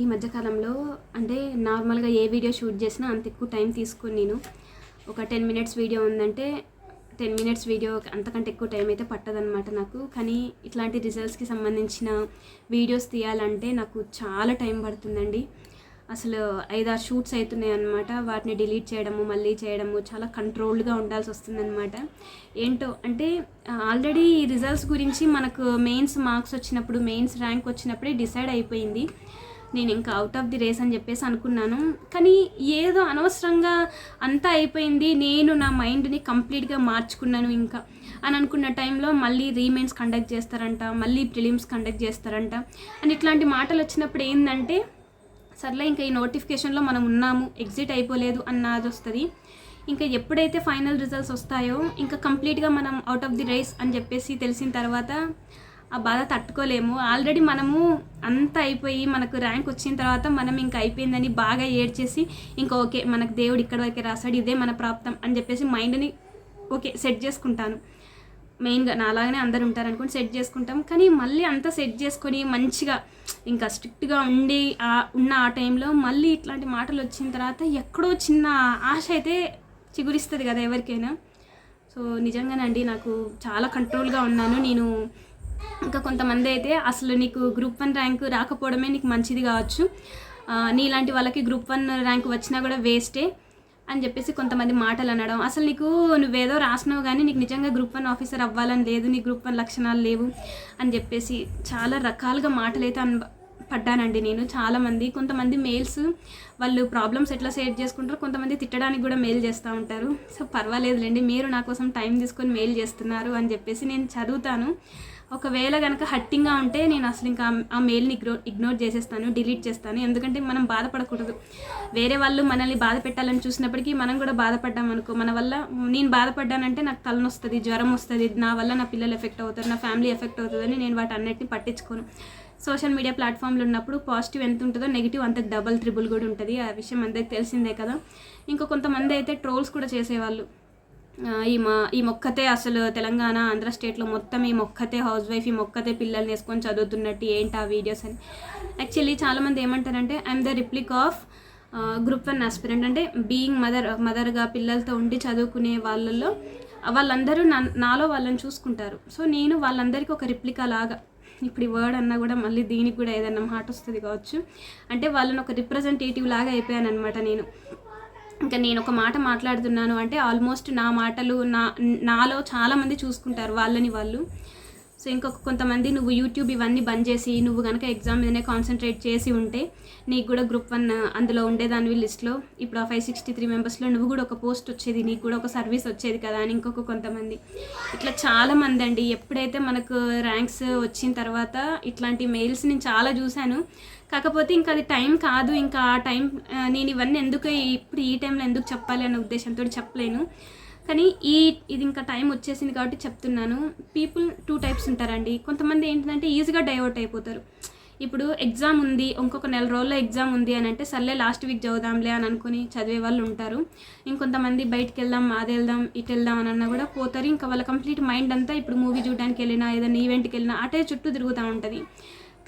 ఈ మధ్యకాలంలో అంటే నార్మల్గా ఏ వీడియో షూట్ చేసినా అంత ఎక్కువ టైం తీసుకుని నేను. ఒక టెన్ మినిట్స్ వీడియో ఉందంటే టెన్ మినిట్స్ వీడియో అంతకంటే ఎక్కువ టైం అయితే పట్టదనమాట నాకు. కానీ ఇట్లాంటి రిజల్ట్స్కి సంబంధించిన వీడియోస్ తీయాలంటే నాకు చాలా టైం పడుతుందండి. అసలు ఐదారు షూట్స్ అవుతున్నాయి అనమాట వాటిని డిలీట్ చేయడము మళ్ళీ చేయడము చాలా కంట్రోల్డ్గా ఉండాల్సి వస్తుందన్నమాట. ఏంటో అంటే ఆల్రెడీ ఈ రిజల్ట్స్ గురించి మనకు మెయిన్స్ మార్క్స్ వచ్చినప్పుడు మెయిన్స్ ర్యాంక్ వచ్చినప్పుడే డిసైడ్ అయిపోయింది. నేను ఇంకా అవుట్ ఆఫ్ ది రేస్ అని చెప్పేసి అనుకున్నాను. కానీ ఏదో అనవసరంగా అంతా అయిపోయింది. నేను నా మైండ్ని కంప్లీట్గా మార్చుకున్నాను ఇంకా. అని అనుకున్న టైంలో మళ్ళీ రీమెయిన్స్ కండక్ట్ చేస్తారంట. మళ్ళీ ప్రిలిమ్స్ కండక్ట్ చేస్తారంట. అని ఇట్లాంటి మాటలు వచ్చినప్పుడు ఏంటంటే సర్లే ఇంకా ఈ నోటిఫికేషన్లో మనం ఉన్నాము ఎగ్జిట్ అయిపోలేదు అన్నది వస్తుంది. ఇంకా ఎప్పుడైతే ఫైనల్ రిజల్ట్స్ వస్తాయో ఇంకా కంప్లీట్గా మనం అవుట్ ఆఫ్ ది రేస్ అని చెప్పేసి తెలిసిన తర్వాత ఆ బాధ తట్టుకోలేము. ఆల్రెడీ మనము అంతా అయిపోయి మనకు ర్యాంక్ వచ్చిన తర్వాత మనం ఇంకా అయిపోయిందని బాగా ఏడ్చేసి ఇంకా ఓకే మనకు దేవుడు ఇక్కడ వరకే రాశాడు ఇదే మన ప్రాప్తం అని చెప్పేసి మైండ్ని ఓకే సెట్ చేసుకుంటాను. మెయిన్గా నాలాగానే అందరు ఉంటారు అనుకుని సెట్ చేసుకుంటాం. కానీ మళ్ళీ అంతా సెట్ చేసుకొని మంచిగా ఇంకా స్ట్రిక్ట్గా ఉండి ఆ ఉన్న ఆ టైంలో మళ్ళీ ఇట్లాంటి మాటలు వచ్చిన తర్వాత ఎక్కడో చిన్న ఆశ అయితే చిగురిస్తుంది కదా ఎవరికైనా. సో నిజంగానండి నాకు చాలా కంట్రోల్గా ఉన్నాను. నేను ఇంకా కొంతమంది అయితే అసలు నీకు గ్రూప్ వన్ ర్యాంక్ రాకపోవడమే నీకు మంచిది కావచ్చు. నీలాంటి వాళ్ళకి గ్రూప్ వన్ ర్యాంక్ వచ్చినా కూడా వేస్టే అని చెప్పేసి కొంతమంది మాటలు అనడం. అసలు నీకు నువ్వేదో రాసినావు కానీ నీకు నిజంగా గ్రూప్ వన్ ఆఫీసర్ అవ్వాలని లేదు నీ గ్రూప్ వన్ లక్షణాలు లేవు అని చెప్పేసి చాలా రకాలుగా మాటలు అయితే అన్ పడ్డానండి నేను. చాలామంది కొంతమంది మెయిల్స్ వాళ్ళు ప్రాబ్లమ్స్ ఎట్లా షేర్ చేసుకుంటారు కొంతమంది తిట్టడానికి కూడా మెయిల్ చేస్తూ ఉంటారు. సో పర్వాలేదులేండి మీరు నా కోసం టైం తీసుకొని మెయిల్ చేస్తున్నారు అని చెప్పేసి నేను చదువుతాను. ఒకవేళ కనుక హట్టింగ్గా ఉంటే నేను అసలు ఇంకా ఆ- మెయిల్ని ఇగ్నోర్ ఇగ్నోర్ చేసేస్తాను డిలీట్ చేస్తాను. ఎందుకంటే మనం బాధపడకూడదు. వేరే వాళ్ళు మనల్ని బాధ పెట్టాలని చూసినప్పటికీ మనం కూడా బాధపడ్డాం అనుకో మన వల్ల నేను బాధపడ్డానంటే నాకు తలనొస్తుంది జ్వరం వస్తుంది నా వల్ల నా పిల్లలు ఎఫెక్ట్ అవుతారు నా ఫ్యామిలీ ఎఫెక్ట్ అవుతుందని నేను వాటి అన్నిటిని పట్టించుకోను. సోషల్ మీడియా ప్లాట్ఫామ్లు ఉన్నప్పుడు పాజిటివ్ ఎంత ఉంటుందో నెగిటివ్ అంత డబల్ త్రిబుల్ కూడా ఉంటుంది. ఆ విషయం అందరికి తెలిసిందే కదా. ఇంకా కొంతమంది అయితే ట్రోల్స్ కూడా చేసేవాళ్ళు. ఈ మా ఈ మొక్కతే అసలు తెలంగాణ ఆంధ్ర స్టేట్లో మొత్తం ఈ మొక్కతే హౌస్ వైఫ్ ఈ మొక్కతే పిల్లల్ని వేసుకొని చదువుతున్నట్టు ఏంటి ఆ వీడియోస్ అని. యాక్చువల్లీ చాలామంది ఏమంటారంటే I'm the replica of group one aspirant అంటే బీయింగ్ మదర్ మదర్గా పిల్లలతో ఉండి చదువుకునే వాళ్ళల్లో వాళ్ళందరూ నా నాలో వాళ్ళని చూసుకుంటారు. సో నేను వాళ్ళందరికీ ఒక రిప్లికా లాగా ఇప్పుడు ఈ వర్డ్ అన్నా కూడా మళ్ళీ దీనికి కూడా ఏదన్నా మాట వస్తుంది కావచ్చు. అంటే వాళ్ళని ఒక రిప్రజెంటేటివ్ లాగా అయిపోయాను అనమాట నేను. ఇంకా నేను ఒక మాట మాట్లాడుతున్నాను అంటే ఆల్మోస్ట్ నా మాటలు నా నాలో చాలామంది చూసుకుంటారు వాళ్ళని వాళ్ళు. సో ఇంకొక కొంతమంది నువ్వు యూట్యూబ్ ఇవన్నీ బంద్ చేసి నువ్వు కనుక ఎగ్జామ్ మీదనే కాన్సన్ట్రేట్ చేసి ఉంటే నీకు కూడా గ్రూప్ వన్ అందులో ఉండేదానివి లిస్ట్లో ఇప్పుడు ఆ ఫైవ్ సిక్స్టీ త్రీ మెంబర్స్లో నువ్వు కూడా ఒక పోస్ట్ వచ్చేది నీకు కూడా ఒక సర్వీస్ వచ్చేది కదా అని ఇంకొక కొంతమంది. ఇట్లా చాలామంది అండి. ఎప్పుడైతే మనకు ర్యాంక్స్ వచ్చిన తర్వాత ఇట్లాంటి మెయిల్స్ నేను చాలా చూశాను. కాకపోతే ఇంకా అది టైం కాదు ఇంకా ఆ టైం నేను ఇవన్నీ ఎందుకు ఇప్పుడు ఈ టైంలో ఎందుకు చెప్పాలి అనే ఉద్దేశంతో చెప్పలేను. కానీ ఈ ఇది ఇంకా టైం వచ్చేసింది కాబట్టి చెప్తున్నాను. పీపుల్ టూ టైప్స్ ఉంటారండి. కొంతమంది ఏంటంటే ఈజీగా డైవర్ట్ అయిపోతారు. ఇప్పుడు ఎగ్జామ్ ఉంది ఇంకొక నెల రోజుల్లో ఎగ్జామ్ ఉంది అని అంటే సర్లే లాస్ట్ వీక్ చదువుదాంలే అని అనుకుని చదివే వాళ్ళు ఉంటారు. ఇంకొంతమంది బయటికి వెళ్దాం అది వెళ్దాం ఇటు వెళ్దాం అని అన్నా కూడా పోతారు. ఇంకా వాళ్ళ కంప్లీట్ మైండ్ అంతా ఇప్పుడు మూవీ చూడడానికి వెళ్ళినా ఏదైనా ఈవెంట్కి వెళ్ళినా అటే చుట్టూ తిరుగుతూ ఉంటుంది.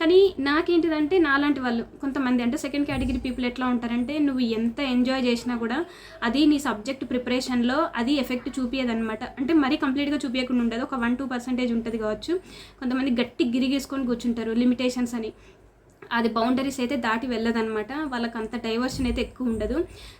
కానీ నాకేంటిదంటే నాలాంటి వాళ్ళు కొంతమంది అంటే సెకండ్ కేటగిరీ పీపుల్ ఎట్లా ఉంటారంటే నువ్వు ఎంత ఎంజాయ్ చేసినా కూడా అది నీ సబ్జెక్ట్ ప్రిపరేషన్లో అది ఎఫెక్ట్ చూపించదనమాట అంటే మరీ కంప్లీట్గా చూపించకుండా ఉండదు ఒక వన్ టూ పర్సెంటేజ్ ఉంటుంది కావచ్చు. కొంతమంది గట్టి గిరిగేసుకొని కూర్చుంటారు లిమిటేషన్స్ అని. అది బౌండరీస్ అయితే దాటి వెళ్ళదనమాట వాళ్ళకి అంత డైవర్షన్ అయితే ఎక్కువ ఉండదు.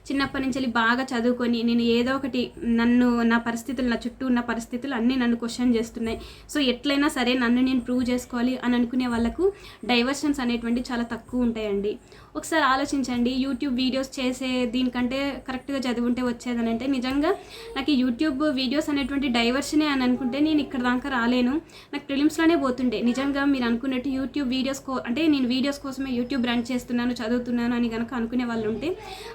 చిన్నప్పటి నుంచి వెళ్ళి బాగా చదువుకొని నేను ఏదో ఒకటి నన్ను నా పరిస్థితులు నా చుట్టూ ఉన్న పరిస్థితులు అన్నీ నన్ను క్వశ్చన్ చేస్తున్నాయి. సో ఎట్లయినా సరే నన్ను నేను ప్రూవ్ చేసుకోవాలి అని అనుకునే వాళ్ళకు డైవర్షన్స్ అనేటువంటి చాలా తక్కువ ఉంటాయండి. ఒకసారి ఆలోచించండి యూట్యూబ్ వీడియోస్ చేసే దీనికంటే కరెక్ట్గా చదువుంటే వచ్చేదని అంటే నిజంగా నాకు యూట్యూబ్ వీడియోస్ అనేటువంటి డైవర్షనే అని అనుకుంటే నేను ఇక్కడ దాకా రాలేను. నాకు ప్రిలిమ్స్లోనే పోతుండే. నిజంగా మీరు అనుకున్నట్టు యూట్యూబ్ వీడియోస్ కో అంటే నేను వీడియోస్ కోసమే యూట్యూబ్ రన్ చేస్తున్నాను చదువుతున్నాను అని కనుక అనుకునే వాళ్ళు ఉంటే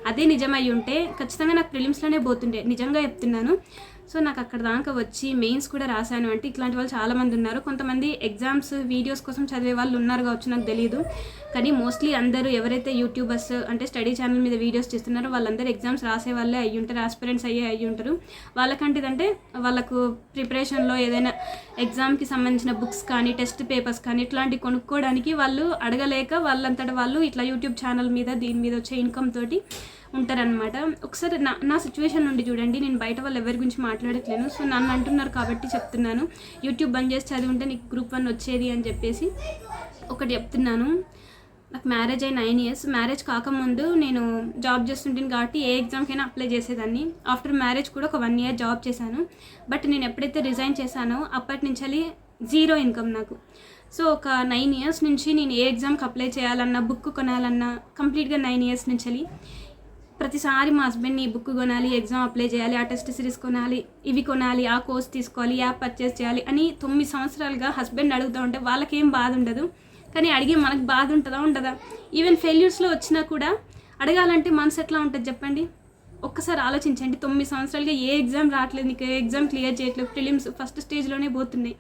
అదే నిజమై ఉంటే ఖచ్చితంగా నాకు ప్రిలిమ్స్లోనే పోతుండే. నిజంగా చెప్తున్నాను. సో నాకు అక్కడ దాకా వచ్చి మెయిన్స్ కూడా రాశాను. అంటే ఇట్లాంటి వాళ్ళు చాలామంది ఉన్నారు. కొంతమంది ఎగ్జామ్స్ వీడియోస్ కోసం చదివే వాళ్ళు ఉన్నారు కావచ్చు నాకు తెలియదు కానీ మోస్ట్లీ అందరూ ఎవరైతే యూట్యూబర్స్ అంటే స్టడీ ఛానల్ మీద వీడియోస్ చేస్తున్నారో వాళ్ళందరూ ఎగ్జామ్స్ రాసే వాళ్ళే అయ్యి ఉంటారు ఆస్పిరెంట్స్ అయ్యే అయ్యి ఉంటారు. వాళ్ళకంటే అంటే వాళ్ళకు ప్రిపరేషన్లో ఏదైనా ఎగ్జామ్కి సంబంధించిన బుక్స్ కానీ టెస్ట్ పేపర్స్ కానీ ఇట్లాంటివి కొనుక్కోవడానికి వాళ్ళు అడగలేక వాళ్ళంతట వాళ్ళు ఇట్లా యూట్యూబ్ ఛానల్ మీద దీని మీద వచ్చే ఇన్కమ్ తోటి ఉంటారనమాట ఒకసారి నా నా సిచ్యువేషన్ నుండి చూడండి. నేను బయట వాళ్ళు ఎవరి గురించి మాట్లాడట్లేను. సో నన్ను అంటున్నారు కాబట్టి చెప్తున్నాను. యూట్యూబ్ బంద్ చేసి చదివి ఉంటే నీకు గ్రూప్ వన్ వచ్చేది అని చెప్పేసి ఒకటి చెప్తున్నాను. నాకు మ్యారేజ్ అయి నైన్ ఇయర్స్ మ్యారేజ్ కాకముందు నేను జాబ్ చేస్తుంటాను కాబట్టి ఏ ఎగ్జామ్కైనా అప్లై చేసేదాన్ని. ఆఫ్టర్ మ్యారేజ్ కూడా ఒక వన్ ఇయర్ జాబ్ చేశాను. బట్ నేను ఎప్పుడైతే రిజైన్ చేశానో అప్పటి నుంచి జీరో ఇన్కమ్ నాకు. సో ఒక నైన్ ఇయర్స్ నుంచి నేను ఏ ఎగ్జామ్కి అప్లై చేయాలన్నా బుక్ కొనాలన్నా కంప్లీట్గా నైన్ ఇయర్స్ నుంచి ప్రతిసారి మా హస్బెండ్ని ఈ బుక్ కొనాలి ఎగ్జామ్ అప్లై చేయాలి ఆ టెస్ట్ సిరీస్ కొనాలి ఇవి కొనాలి ఆ కోర్స్ తీసుకోవాలి యాప్ పర్చేస్ చేయాలి అని తొమ్మిది సంవత్సరాలుగా హస్బెండ్ అడుగుతూ ఉంటే వాళ్ళకేం బాధ ఉండదు. కానీ అడిగే మనకు బాధ ఉంటుందా ఉండదా? ఈవెన్ ఫెయిల్యూర్స్లో వచ్చినా కూడా అడగాలంటే మనసు ఎట్లా ఉంటుంది చెప్పండి? ఒక్కసారి ఆలోచించండి తొమ్మిది సంవత్సరాలుగా ఏ ఎగ్జామ్ రావట్లేదు నీకు ఏ ఎగ్జామ్ క్లియర్ చేయట్లేదు ప్రిలిమ్స్ ఫస్ట్ స్టేజ్లోనే పోతున్నాయి.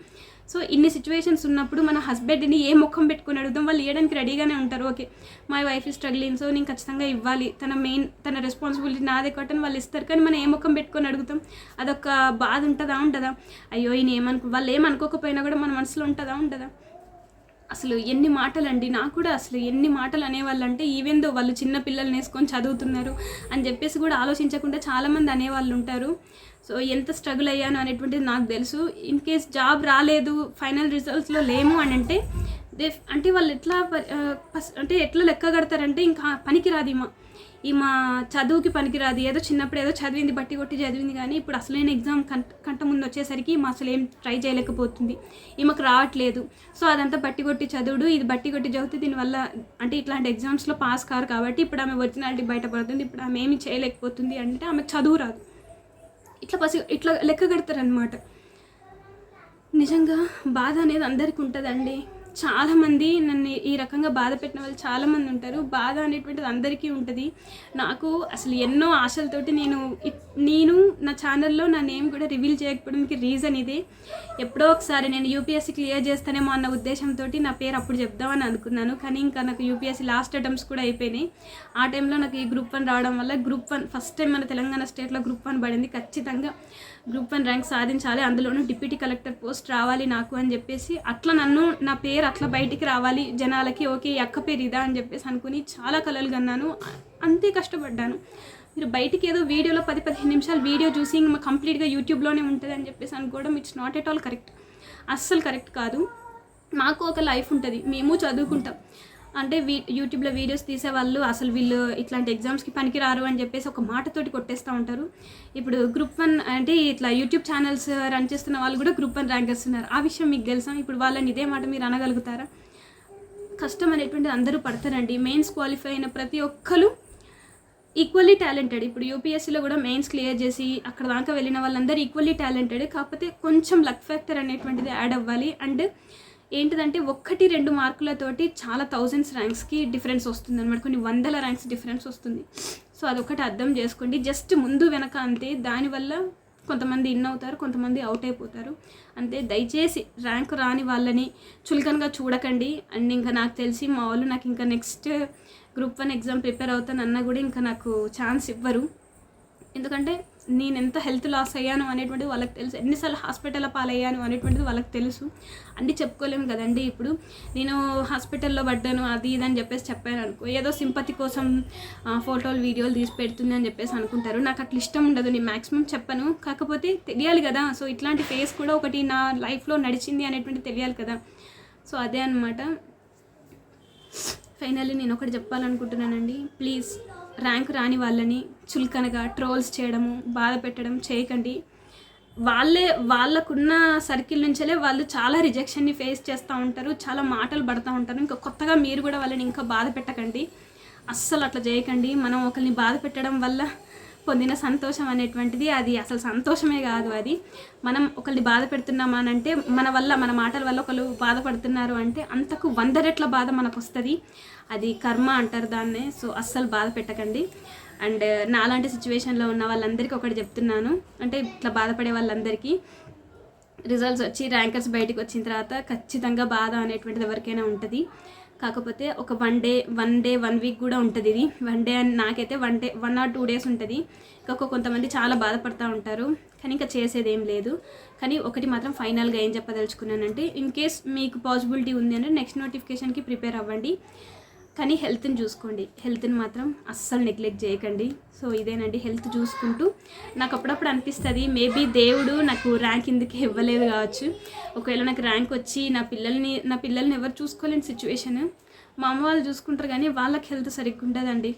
సో ఇన్ని సిచ్యువేషన్స్ ఉన్నప్పుడు మన హస్బెండ్ని ఏ ముఖం పెట్టుకుని అడుగుదాం వాళ్ళు ఇవ్వడానికి రెడీగానే ఉంటారు. Okay my wife struggling so నేను ఖచ్చితంగా ఇవ్వాలి. తన మెయిన్ తన రెస్పాన్సిబిలిటీ నాదే కాబట్టి వాళ్ళు ఇస్తారు కానీ మనం ఏ ముఖం పెట్టుకొని అడుగుతాం? అదొక బాధ ఉంటుందా ఉంటుందా అయ్యో ఈయన ఏమనుకో వాళ్ళు ఏమనుకోకపోయినా కూడా మన మనసులో ఉంటుందా ఉంటుందా అసలు ఎన్ని మాటలండి? నాకు కూడా అసలు ఎన్ని మాటలు అనేవాళ్ళు అంటే దో వాళ్ళు చిన్న పిల్లల్ని వేసుకొని చదువుతున్నారు అని చెప్పేసి కూడా ఆలోచించకుండా చాలామంది అనేవాళ్ళు ఉంటారు సో ఎంత స్ట్రగుల్ అయ్యాను అనేటువంటిది నాకు తెలుసు. ఇన్ కేస్ జాబ్ రాలేదు ఫైనల్ రిజల్ట్స్లో లేము అని అంటే దే అంటే వాళ్ళు ఎట్లా పస్- అంటే ఎట్లా లెక్క కడతారంటే ఇంకా పనికి ఈ మా చదువుకి పనికిరాదు. ఏదో చిన్నప్పుడు ఏదో చదివింది బట్టి కొట్టి చదివింది కానీ ఇప్పుడు అసలైన ఎగ్జామ్ కంట కంట ముందు వచ్చేసరికి మా అసలు ఏం ట్రై చేయలేకపోతుంది. ఈమెకు రావట్లేదు. సో అదంతా బట్టి కొట్టి చదువుడు. ఇది బట్టి కొట్టి చదివితే దీనివల్ల అంటే ఇట్లాంటి ఎగ్జామ్స్లో పాస్ కారు కాబట్టి ఇప్పుడు ఆమె ఒరిజినాలిటీ బయటపడుతుంది. ఇప్పుడు ఆమె ఏమి చేయలేకపోతుంది అంటే ఆమె చదువు రాదు. ఇట్లా పసి ఇట్లా లెక్క కడతారనమాట నిజంగా బాధ అనేది అందరికీ ఉంటుందండి చాలామంది నన్ను ఈ రకంగా బాధ పెట్టిన వాళ్ళు చాలామంది ఉంటారు. బాధ అనేటువంటిది అందరికీ ఉంటుంది. నాకు అసలు ఎన్నో ఆశలతోటి నేను ఇ- నేను నా ఛానల్లో నా నేమ్ కూడా రివీల్ చేయకపోవడానికి రీజన్ ఇదే. ఎప్పుడో ఒకసారి నేను యూపీఎస్సీ క్లియర్ చేస్తానేమో అన్న ఉద్దేశంతో నా పేరు అప్పుడు చెప్దామని అనుకున్నాను. కానీ ఇంకా నాకు యూపీఎస్సీ లాస్ట్ అటెంప్ట్స్ కూడా అయిపోయినాయి. ఆ టైంలో నాకు ఈ గ్రూప్ వన్ రావడం వల్ల గ్రూప్ వన్ ఫస్ట్ టైం మన తెలంగాణ స్టేట్లో గ్రూప్ వన్ పడింది. ఖచ్చితంగా గ్రూప్ వన్ ర్యాంక్ సాధించాలి. అందులోనూ డిప్యూటీ కలెక్టర్ పోస్ట్ రావాలి నాకు అని చెప్పేసి అట్లా నన్ను నా పేరు అట్లా బయటికి రావాలి జనాలకి ఓకే అక్క పేరు ఇదా అని చెప్పేసి అనుకుని చాలా కలలు కన్నాను. అంతే కష్టపడ్డాను. మీరు బయటికి ఏదో వీడియోలో పది పదిహేను నిమిషాలు వీడియో చూసి ఇంక కంప్లీట్గా యూట్యూబ్లోనే ఉంటుంది అని చెప్పేసి అనుకోవడం it's not at all correct. అస్సలు కరెక్ట్ కాదు. మాకు ఒక లైఫ్ ఉంటుంది. మేము చదువుకుంటాం. అంటే వీ యూట్యూబ్లో వీడియోస్ తీసేవాళ్ళు అసలు వీళ్ళు ఇట్లాంటి ఎగ్జామ్స్కి పనికిరారు అని చెప్పేసి ఒక మాటతోటి కొట్టేస్తూ ఉంటారు. ఇప్పుడు గ్రూప్ వన్ అంటే ఇట్లా యూట్యూబ్ ఛానల్స్ రన్ చేస్తున్న వాళ్ళు కూడా గ్రూప్ వన్ ర్యాంక్ వస్తున్నారు ఆ విషయం మీకు తెలుసా? ఇప్పుడు వాళ్ళని ఇదే మాట మీరు అనగలుగుతారా? కష్టం అనేటువంటిది అందరూ పడతారండి. మెయిన్స్ క్వాలిఫై అయిన ప్రతి ఒక్కరు ఈక్వల్లీ టాలెంటెడ్. ఇప్పుడు యూపీఎస్సీలో కూడా మెయిన్స్ క్లియర్ చేసి అక్కడ దాకా వెళ్ళిన వాళ్ళందరూ ఈక్వల్లీ టాలెంటెడ్. కాకపోతే కొంచెం లక్ ఫ్యాక్టర్ అనేటువంటిది యాడ్ అవ్వాలి. అండ్ ఏంటిదంటే ఒక్కటి రెండు మార్కులతోటి చాలా థౌజండ్స్ ర్యాంక్స్కి డిఫరెన్స్ వస్తుంది అనమాట కొన్ని వందల ర్యాంక్స్ డిఫరెన్స్ వస్తుంది. సో అదొకటి అర్థం చేసుకోండి. జస్ట్ ముందు వెనక అంతే. దానివల్ల కొంతమంది ఇన్ అవుతారు కొంతమంది అవుట్ అయిపోతారు. అంతే. దయచేసి ర్యాంక్ రాని వాళ్ళని చులకనగా చూడకండి. అండ్ ఇంకా నాకు తెలిసి మా వాళ్ళు నాకు ఇంకా next group one exam prepare అవుతానన్నా కూడా ఇంకా నాకు ఛాన్స్ ఇవ్వరు. ఎందుకంటే నేను ఎంత హెల్త్ లాస్ అయ్యాను అనేటువంటిది వాళ్ళకి తెలుసు. ఎన్నిసార్లు హాస్పిటల్ పాలయ్యాను అనేటువంటిది వాళ్ళకి తెలుసు. అంటే చెప్పుకోలేము కదండి ఇప్పుడు. నేను హాస్పిటల్లో పడ్డాను అది ఇది అని చెప్పేసి చెప్పాను అనుకో ఏదో సింపతి కోసం ఫోటోలు వీడియోలు తీసి పెడుతుంది అని చెప్పేసి అనుకుంటారు. నాకు అట్లా ఇష్టం ఉండదు నేను మ్యాక్సిమం చెప్పను. కాకపోతే తెలియాలి కదా సో ఇట్లాంటి ఫేస్ కూడా ఒకటి నా లైఫ్లో నడిచింది అనేటువంటిది తెలియాలి కదా. సో అదే అనమాట ఫైనల్లీ నేను ఒకటి చెప్పాలనుకుంటున్నానండి. ప్లీజ్ ర్యాంక్ రాని వాళ్ళని చులకనగా ట్రోల్స్ చేయడము బాధ పెట్టడం చేయకండి. వాళ్ళే వాళ్ళకున్న సర్కిల్ నుంచే వాళ్ళు చాలా రిజెక్షన్ని ఫేస్ చేస్తూ ఉంటారు చాలా మాటలు పడుతూ ఉంటారు. ఇంకా కొత్తగా మీరు కూడా వాళ్ళని ఇంకా బాధ పెట్టకండి. అస్సలు అట్లా చేయకండి. మనం ఒకరిని బాధ పెట్టడం వల్ల పొందిన సంతోషం అనేటువంటిది అది అసలు సంతోషమే కాదు అది. మనం ఒకరిని బాధ పెడుతున్నామా అని అంటే మన వల్ల మన మాటల వల్ల ఒకరు బాధపడుతున్నారు అంటే అంతకు వంద రెట్ల బాధ మనకు వస్తుంది అది కర్మ అంటారు దాన్నే సో అస్సలు బాధ పెట్టకండి. అండ్ నాలాంటి సిచ్యువేషన్లో ఉన్న వాళ్ళందరికీ ఒకటి చెప్తున్నాను. అంటే ఇట్లా బాధపడే వాళ్ళందరికీ రిజల్ట్స్ వచ్చి ర్యాంకర్స్ బయటకు వచ్చిన తర్వాత ఖచ్చితంగా బాధ అనేటువంటిది ఎవరికైనా ఉంటుంది. కాకపోతే ఒక one day one day one week కూడా ఉంటుంది ఇది. వన్ డే అని నాకైతే one day one or two days ఉంటుంది. ఇంకా కొంతమంది చాలా బాధపడుతూ ఉంటారు. కానీ ఇంకా చేసేది ఏం లేదు. కానీ ఒకటి మాత్రం ఫైనల్గా ఏం చెప్పదలుచుకున్నానంటే ఇన్ కేస్ మీకు పాసిబిలిటీ ఉంది అంటే నెక్స్ట్ నోటిఫికేషన్కి ప్రిపేర్ అవ్వండి. కానీ హెల్త్ని చూసుకోండి. హెల్త్ని మాత్రం అస్సలు నెగ్లెక్ట్ చేయకండి. సో ఇదేనండి హెల్త్ చూసుకుంటూ. నాకు అప్పుడప్పుడు అనిపిస్తుంది మేబీ దేవుడు నాకు ర్యాంక్ ఇందుకే ఇవ్వలేదు కావచ్చు. ఒకవేళ నాకు ర్యాంక్ వచ్చి నా పిల్లల్ని నా పిల్లల్ని ఎవరు చూసుకోలేని సిచ్యువేషన్ మా అమ్మ వాళ్ళు చూసుకుంటారు కానీ వాళ్ళకి హెల్త్ సరిగ్గా ఉంటుందండి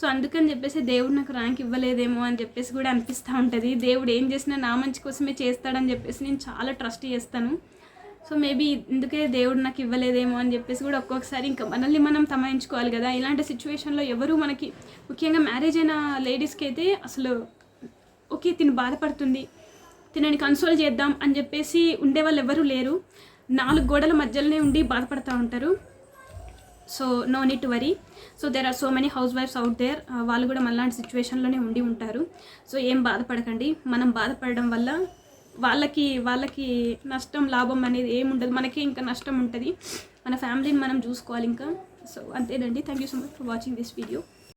సో అందుకని చెప్పేసి దేవుడు నాకు ర్యాంక్ ఇవ్వలేదేమో అని చెప్పేసి కూడా అనిపిస్తూ ఉంటుంది. దేవుడు ఏం చేసినా నా మంచి కోసమే చేస్తాడని చెప్పేసి నేను చాలా ట్రస్ట్ చేస్తాను. సో మేబీ ఇందుకే దేవుడు నాకు ఇవ్వలేదేమో అని చెప్పేసి కూడా ఒక్కొక్కసారి ఇంకా మనల్ని మనం తమాయించుకోవాలి కదా. ఇలాంటి సిచ్యువేషన్లో ఎవరు మనకి ముఖ్యంగా మ్యారేజ్ అయిన లేడీస్కి అయితే అసలు ఓకే తిను బాధపడుతుంది. తినని కన్సోల్ చేద్దాం అని చెప్పేసి ఉండే వాళ్ళు ఎవరూ లేరు. నాలుగు గోడల మధ్యలోనే ఉండి బాధపడుతూ ఉంటారు. So no need worry. So there are so many house వైఫ్స్ అవుట్ దేర్ వాళ్ళు కూడా మళ్ళాంటి సిచ్యువేషన్లోనే ఉండి ఉంటారు. సో ఏం బాధపడకండి. మనం బాధపడడం వల్ల వాళ్ళకి వాళ్ళకి నష్టం లాభం అనేది ఏముండదు. మనకే ఇంకా నష్టం ఉంటుంది. మన ఫ్యామిలీని మనం చూసుకోవాలి ఇంకా. సో అంతేనండి. Thank you so much for watching this video